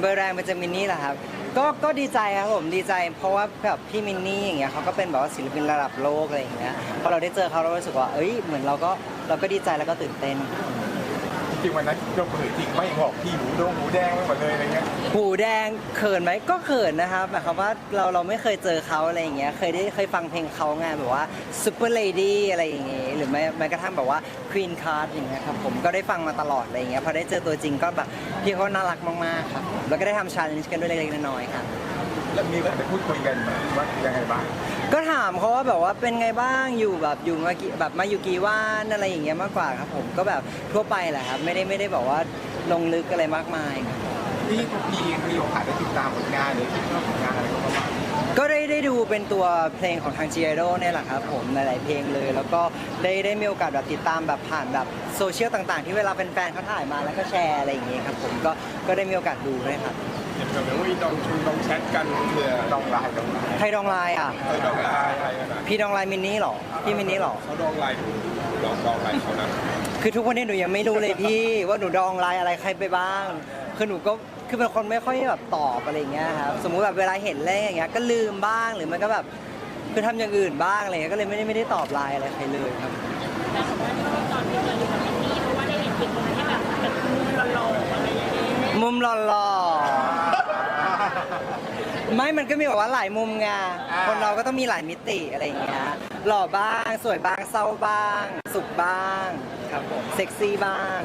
เบอร์แรงเป็นจะมินนี่แหละครับ ก็ก็ดีใจครับผมดีใจ เพราะว่าแบบพี่มินนี่อย่างเงี้ยเขาก็เป็นแบบว่าศิลปินระดับโลกอะไรอย่างเงี้ยพอเราได้เจอเขาเรารู้สึกว่าเอ้ยเหมือนเราก็เราก็ดีใจแล้วก็ตื่นเต้น จริงวันนั้นเราเปิดจริงไม่บอกพี่หมูดงหมูแดงไม่หมดเลยอะไรเงี้ยหูแดงเขินไหมก็เขินนะครับหมายความว่าเราเราไม่เคยเจอเขาอะไรอย่างเงี้ยเคยได้เคยฟังเพลงเขาไงแบบว่าซูเปอร์เลดี้อะไรอย่างเงี้ยหรือแม้แม้กระทั่งแบบว่าควีนคาร์ดอย่างเงี้ยครับผมก็ได้ฟังมาตลอดอะไรอย่างเงี้ยพอได้เจอตัวจริงก็แบบพี่เขาน่ารักมากๆครับแล้วก็ได้ทำชาเลนจ์กันด้วยเล็กๆน้อยๆครับ แล้วมีการไปพูดคุยกันว่ายังไงบ้าง ก็ถามเขาว่าแบบว่าเป็นไงบ้างอยู่แบบอยู่มากี่แบบมาอยู่กี่วันอะไรอย่างเงี้ยมากกว่าครับผมก็แบบทั่วไปแหละครับไม่ได้ไม่ได้บอกว่าลงลึกอะไรมากมายครับพี่พี่มีโอกาสได้ติดตามผลงานหรือติดตามผลงานอะไรของเขาบ้างก็ได้ได้ดูเป็นตัวเพลงของทาง g i โ o เนี่ยแหละครับผมหลายๆเพลงเลย แล้วก็ได้ได้มีโอกาสแบบติดตามแบบผ่านแบบโซเชียลต่างๆ ที่เวลาเป็นแฟนๆเขาถ่ายมาแล้วก็แชร์อะไรอย่างเงี้ยครับผมก็ก็ได้มีโอกาสดูด้วยครับ เห็นแบบว่ามีดองชูดองแชทกันเพื่อดองไลน์ดองไลน์ใครดองไลน์อะ เออดองไลน์อะไรกันนะพี่ดองไลน์มินนี่หรอ พี่มินนี่หรอ เขาดองไลน์ดูลองดองไลน์เขานะคือทุกวันนี้หนูยังไม่รู้เลยพี่ ว่าหนูดองไลน์อะไรใครไปบ้าง คือหนูก็คือเป็นคนไม่ค่อยแบบตอบอะไรอย่างเงี้ยครับ สมมุติแบบเวลาเห็นอะไรอย่างเงี้ยก็ลืมบ้างหรือมันก็แบบคือทำอย่างอื่นบ้างอะไรเงี้ยก็เลยไม่ได้ไม่ได้ตอบไลน์อะไรใครเลยครับแต่ผมว่าชอบตอนที่เราอยู่กับมินนี่เพราะว่าได้เห็นคลิปนั้นที่แบบเป็นมุมหล่อๆอะ ไรอย่างเงี้ยมุมหล่อๆไม่มันก็มีแบบว่าหลายมุมไงคนเราก็ต้องมีหลายมิติอะไรอย่างเงี้ย หล่อบ้าง สวยบ้าง เศร้าบ้าง สุขบ้าง ครับผม เซ็กซี่บ้าง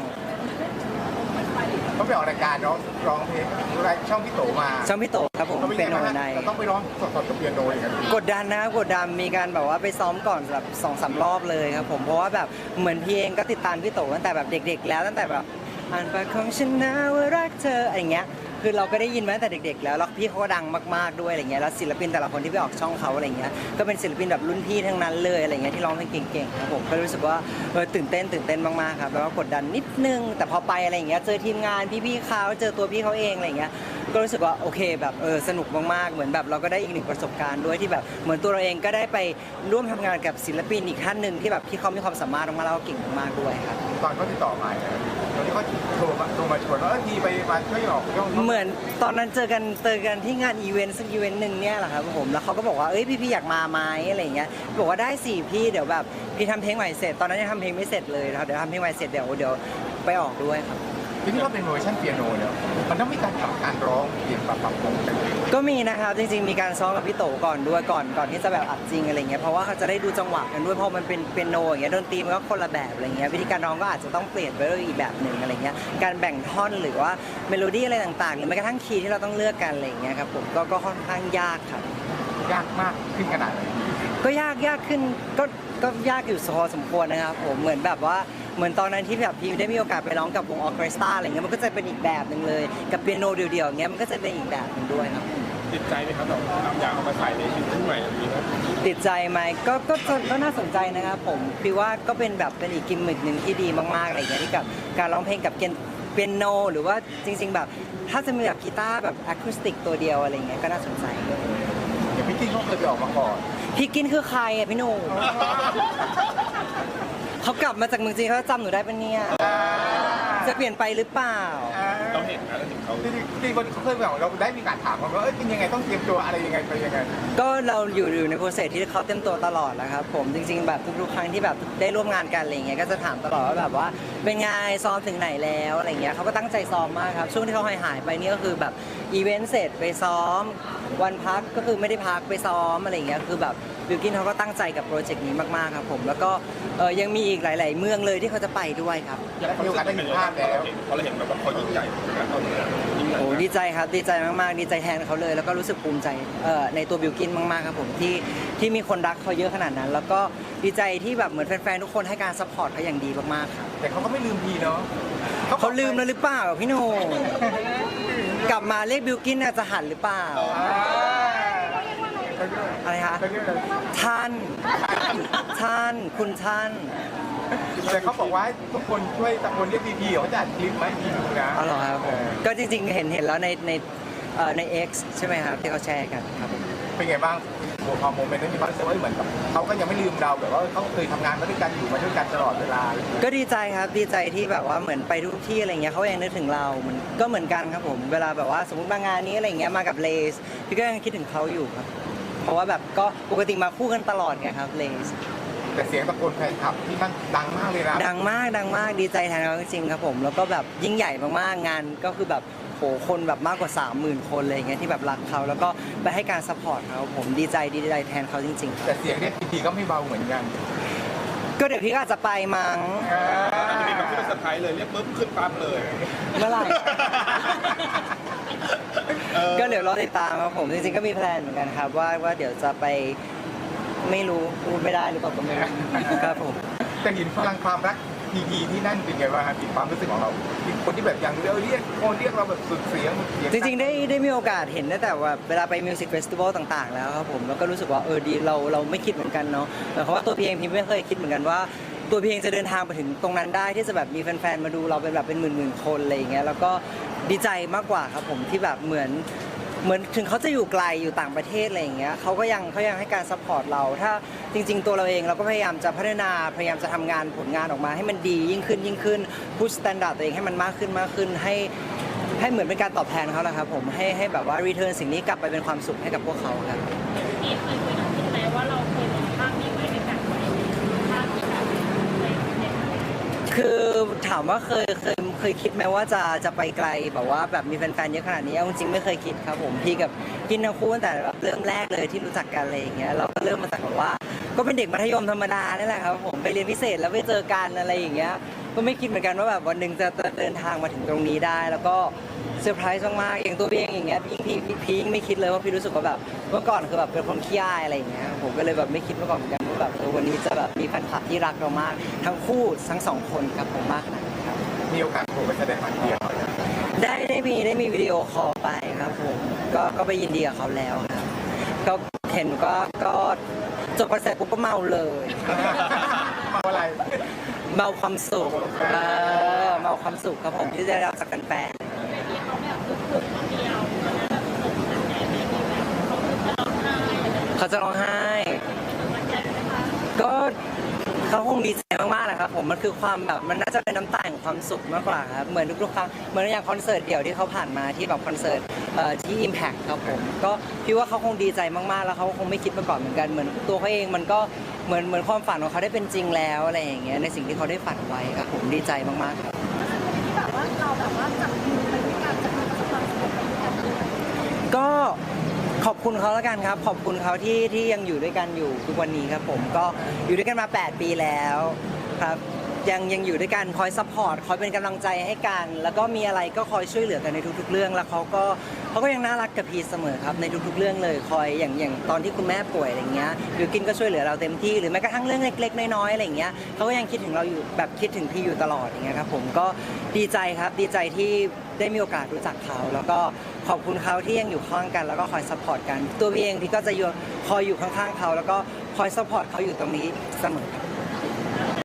เขาไปออกรายการร้องร้องเพลงรายช่องพี่โตมาช่องพี่โตครับผมเขาเป็นเป็นไงโนบ้างใน เราต้องไปร้องสดๆกับเปียโนอย่างนั้นกดดันนะกดดันมีการแบบว่าไปซ้อมก่อนแบบสองสามรอบเลยครับผมเพราะว่าแบบเหมือนพี่เองก็ติดตามพี่โตตั้งแต่แบบเด็ก ๆ แล้วตั้งแต่แบบอ่านปากของฉันนะว่ารักเธออะไรเงี้ย คือเราก็ได้ยินมาตั้งแต่เด็กๆ แล้วแล้วพี่เขาก็ดังมากๆด้วยอะไรเงี้ยแล้วศิลปินแต่ละคนที่ไปออกช่องเขาอะไรเงี้ยก็เป็นศิลปินแบบรุ่นพี่ทั้งนั้นเลยอะไรเงี้ยที่ร้องเพลงเก่งๆครับผมก็รู้สึกว่าเออตื่นเต้นตื่นเต้นมากๆครับแล้วก็กดดันนิดนึง แต่พอไปอะไรเงี้ยเจอทีมงานพี่ๆเขาเจอตัวพี่เขาเองอะไรเงี้ย ก็รู้สึกว่าโอเคแบบเออสนุกมากๆ เหมือนแบบเราก็ได้อีกหนึ่งประสบการณ์ด้วยที่แบบเหมือนตัวเราเองก็ได้ไปร่วมทำงานกับศิลปินอีกท่านหนึ่งที่แบบที่เขามีความสามารถมากๆแล้วก็เก่งมากๆด้วยครับ ตอนเขาติดต่อมาเนี่ยตอนที่เขาโทรมาโทรมาชวนว่าเออทีไปมาช่วยออกช่องเหมือนตอนนั้นเจอกันเจอกันที่งานอีเวนต์สักอีเวนต์หนึ่งเนี่ยแหละครับผมแล้วเขาก็บอกว่าเอ้ยพี่พี่อยากมาไหมอะไรอย่างเงี้ยบอกว่าได้สิพี่เดี๋ยวแบบพี่ทำเพลงใหม่เสร็จตอนนั้นยังทำเพลงไม่เสร็จเลยนะครับเดี๋ยวทำเพลงใหม่เสร็จเดี๋ยวเดี๋ยวไปออกด้วยครับ ทีนี้ว่าเป็นเวอร์ชันเปียโนเนี่ยมันต้องมีการปรับการร้องเปลี่ยนปรับปรับปรุงกันก็มีนะครับจริงๆมีการซ้อมกับพี่โตก่อนด้วยก่อนก่อนที่จะแบบอัดจริงอะไรเงี้ยเพราะว่าเขาจะได้ดูจังหวะกันด้วยเพราะมันเป็นเป็นโนอย่างเงี้ยดนตรีมันก็คนละแบบอะไรเงี้ยวิธีการร้องก็อาจจะต้องเปลี่ยนไปด้วยอีกแบบหนึ่งอะไรเงี้ยการแบ่งท่อนหรือว่าเมโลดี้อะไรต่างๆ หรือแม้กระทั่งคีย์ที่เราต้องเลือกกันอะไรเงี้ยครับผมก็ก็ค่อนข้างยากครับ ยากมากขึ้นขนาดไหน ก็ยากยากขึ้นก็ก็ยากอยู่พอสมควรนะครับผมเหมือนแบบว่าเหมือนตอนนั้นที่แบบพีได้มีโอกาสไปร้องกับวงออร์เคสตราอะไรเงี้ยมันก็จะเป็นอีกแบบหนึ่งเลย กับเปียโนเดี่ยวๆอย่างเงี้ยมันก็จะเป็นอีกแบบหนึ่งด้วยครับติดใจไหมครับแบบอยากเอามาใส่ในชีวิตใหม่แบบนี้ครับติดใจไหมก็ก็ก็ก็น่าสนใจนะครับผมคือว่าก็เป็นแบบเป็นอีกกิมมิคหนึ่งที่ดีมากๆอะไรอย่างเงี้ยที่กับการร้องเพลงกับเปียโน หรือว่าจริง ๆ แบบถ้าจะมีแบบกีตาร์แบบอะคูสติกตัวเดียวอะไรเงี้ยก็น่าสนใจอย่างพี่กิ้งเขาเคยไปออกมาก่อน พี่กินคือใครอะพี่หนูเขากลับมาจากเมืองจีนเขาจำหนูได้ปะเนี่ยจะเปลี่ยนไปหรือเปล่า เราเห็นนะเราเห็นเขาที่ที่คนเขาเคยบอกเราได้มีการถามเขาว่าเอ้ยเป็นยังไงต้องเตรียมตัวอะไรยังไงไปยังไงก็เราอยู่อยู่ในโปรเซสที่เขาเต็มตัวตลอดแหล้วครับผมจริง ๆ แบบทุกๆครั้งที่แบบได้ร่วมงานกันอะไรเงี้ยก็จะถามตลอดว่าแบบว่าเป็นไงซ้อมถึงไหนแล้วอะไรเงี้ยเขาก็ตั้งใจซ้อมมากครับช่วงที่เขาหายหายๆไปนี่ก็คือแบบอีเวนต์เสร็จไปซ้อม วันพักก็คือไม่ได้พักไปซ้อมอะไรเงี้ยคือแบบบิวกินเขาก็ตั้งใจกับโปรเจกต์นี้มากๆครับผมแล้วก็เออยังมีอีกหลาย ๆ เมืองเลยที่เขาจะไปด้วยครับแล้วมีโอกาสได้เห็นภาพแล้วพอเราเห็นแบบว่าเขายิ่งใหญ่นะเขายิ่งใหญ่โอ้มากดีใจครับดีใจมากๆดีใจแทนเขาเลย แล้วก็รู้สึกภูมิใจเอ่อในตัวบิวกินมากๆครับผมที่ที่มีคนรักเขาเยอะขนาดนั้น แล้วก็ดีใจที่แบบเหมือนแฟนๆทุกคนให้การซัพพอร์ตเขาอย่างดีมากๆครับ แต่เขาก็ไม่ลืมพีเนาะเขาลืมแล้วหรือเปล่าพี่โหนงกลับมาเรียกบิวกินน่ะจะหันหรือเปล่า อะไรคะเขาเรียกอะไรท่าน ท่าน คุณท่าน แต่เขาบอกว่าทุกคนช่วยตะโกนเรียกพีพีเขาจะอัดคลิปไหมาให้ดูนะอ๋อเหรอครับผมเออก็จริงๆ เห็นเห็นแล้วในในเอ่อใน X ใช่ไหมครับ ที่เขาแชร์กันครับ เป็นไงบ้างพอโมเมนต์นั้นมีความรู้สึกว่าเหมือนกับเขาก็ยังไม่ลืมเราแบบว่าเขาเคยทำงานมาด้วยกันอยู่มาด้วยกันตลอดเวลาก็ดีใจครับดีใจที่แบบว่าเหมือนไปทุกที่อะไรเงี้ยเขายังนึกถึงเราเหมือนก็เหมือนกันครับผม เวลาแบบว่าสมมติมางานนี้อะไรเงี้ยมากับเลสพี่ก็ยังคิดถึงเขาอยู่ครับ เพราะว่าแบบก็ปกติมาคู่กันตลอดไงครับเลส แต่เสียงตะโกนแฟนคลับที่มันดังมากเลยนะดังมากดังมากดีใจแทนเขาจริงๆครับผม แล้วก็แบบยิ่งใหญ่มากๆงานก็คือแบบ โหคนแบบมากกว่า 30,000 คนเลยอย่างเงี้ยที่แบบรักเขาแล้วก็ไปให้การซัพพอร์ตเขาผมดีใจดีใจแทนเขาจริงๆครับแต่เสียงเรียกพีพีก็ไม่เบาเหมือนกันก็เดี๋ยวพี่ก็อาจจะไปมั้งอาจจะมีแบบที่เป็นเซอร์ไพรส์เลยเรียกปุ๊บขึ้นปั๊บเลยเมื่อไหร่เออก็เดี๋ยวรอติดตามครับผมจริงๆก็มีแพลนเหมือนกันครับ ว่าว่าเดี๋ยวจะไปไม่รู้พูดไม่ได้หรือเปล่าก็ไม่รู้ครับผมแต่เห็นพลังความรัก พีพีที่นั่นเป็นไงบ้างครับความรู้สึกของเราคนที่แบบยังเรียกเรียกคนเรียกเราแบบสุดเสียงเสียจริงๆได้ได้มีโอกาสเห็นตั้งแต่ว่าเวลาไปมิวสิกเฟสติวัลต่าง ๆ แล้วครับผมแล้วก็รู้สึกว่าเออดีเราเราไม่คิดเหมือนกันเนาะหมายความว่าตัวพี่เองพี่ไม่เคยคิดเหมือนกันว่า ตัวพี่เองจะเดินทางไปถึงตรงนั้นได้ที่จะแบบมีแฟนๆมาดูเราเป็นแบบเป็นหมื่นๆคนอะไรอย่างเงี้ยแล้วก็ดีใจมากกว่าครับผมที่แบบเหมือน เหมือนถึงเขาจะอยู่ไกลอยู่ต่างประเทศอะไรอย่างเงี้ยเขาก็ยังเขายังให้การซัพพอร์ตเรา ถ้าจริง ๆ ตัวเราเองเราก็พยายามจะพัฒนาพยายามจะทำงานผลงานออกมาให้มันดียิ่งขึ้นยิ่งขึ้นพุชสแตนดาร์ดตัวเองให้มันมากขึ้นมากขึ้น ให้ให้เหมือนเป็นการตอบแทนเขาแหละครับผมให้ให้แบบว่ารีเทิร์นสิ่งนี้กลับไปเป็นความสุขให้กับพวกเขาครับ พี่เคยคุยกับพี่ไหมว่าเราเคยลงภาพนี้ไว้ในการไว้ภาพที่แบบในใน คือถามว่าเคยเคยเคยคิดไหมว่าจะจะไปไกลแบบว่าแบบมีแฟนๆเยอะขนาดนี้เอาจริงๆไม่เคยคิดครับผมพี่กับกินทั้งคู่ตั้งแต่แบบเริ่มแรกเลยที่รู้จักกันอะไรอย่างเงี้ยเราก็เริ่มมาจากแบบว่า ก็เป็นเด็กมัธยมธรรมดานี่แหละครับผมไปเรียนพิเศษแล้วไปเจอกันอะไรอย่างเงี้ยก็ไม่คิดเหมือนกันว่าแบบวันหนึ่งจะจะเดินทางมาถึงตรงนี้ได้ แล้วก็เซอร์ไพรส์มากๆอย่างตัวพี่เองอย่างเงี้ยพี่พี่พี่ไม่คิดเลยว่าพี่รู้สึกว่าแบบเมื่อก่อนคือแบบเป็นคนขี้อายอะไรอย่างเงี้ยผมก็เลยแบบไม่คิดเมาก่อนเหมือนกัน แบบเออวันนี้จะแบบมีแฟนคลับที่รักเรามาก ทั้งคู่ทั้งสองคนครับผมมากขนาดนี้ครับมีโอกาสโทรไปแสดงความยินดีกับเขาได้ได้มีได้มีวิดีโอคอลไปครับผมก็ก็ไปยินดีกับเขาแล้วครับก็เห็นก็ก็จบคอนเสิร์ตปุ๊บก็เมาเลยมาอะไรเมาความสุขเออเมาความสุขครับผมที่ได้รับจากแฟนที่เขาแบบฝึกคนเดียวตอนนั้นแบบส่งสัญญาณในที่แบบเขาคือจะร้องไห้ ก็เขาคงดีใจมากๆแหละครับผมมันคือความแบบมันน่าจะเป็นน้ำตาแห่งความสุขมากกว่าครับเหมือนทุกๆครั้งเหมือนอย่างคอนเสิร์ตเดี่ยวที่เขาผ่านมาที่แบบคอนเสิร์ตเอ่อที่ Impact ครับผมก็พี่ว่าเขาคงดีใจมากๆ แล้วเขาคงไม่คิดมาก่อนเหมือนกันเหมือนตัวเขาเองมันก็เหมือนเหมือนความฝันของเขาได้เป็นจริงแล้วอะไรอย่างเงี้ยในสิ่งที่เขาได้ฝันไว้ครับผมดีใจมากๆครับที่แบบว่าเราแบบว่าจับมือไปด้วยกันจับมือประสบความสำเร็จไปด้วยกันด้วยก็ ขอบคุณเขาแล้วกันครับ ขอบคุณเขาที่ที่ยังอยู่ด้วยกันอยู่ทุกวันนี้ครับผมก็อยู่ด้วยกันมา 8 ปีแล้วครับยังยังอยู่ด้วยกันคอยซัพพอร์ตคอยเป็นกำลังใจให้กัน แล้วก็มีอะไรก็คอยช่วยเหลือกันในทุก ๆ เรื่อง แล้วเขาก็เขาก็ยังน่ารักกับพีเสมอครับในทุก ๆ เรื่องเลยคอยอย่างอย่างตอนที่คุณแม่ป่วยอะไรเงี้ยบิวกินก็ช่วยเหลือเราเต็มที่หรือแม้กระทั่งเรื่องเล็ก ๆ น้อยๆอะไรเงี้ยเขาก็ยังคิดถึงเราอยู่แบบคิดถึงพี่อยู่ตลอดอย่างเงี้ยครับผมก็ดีใจครับดีใจที่ได้มีโอกาสรู้จักเขา แล้วก็ ขอบคุณเขาที่ยังอยู่ข้างกันแล้วก็คอยซัพพอร์ตกัน ตัวพี่เองพี่ก็จะอยู่คอยอยู่ข้างๆเขา แล้วก็คอยซัพพอร์ตเขาอยู่ตรงนี้เสมอครับ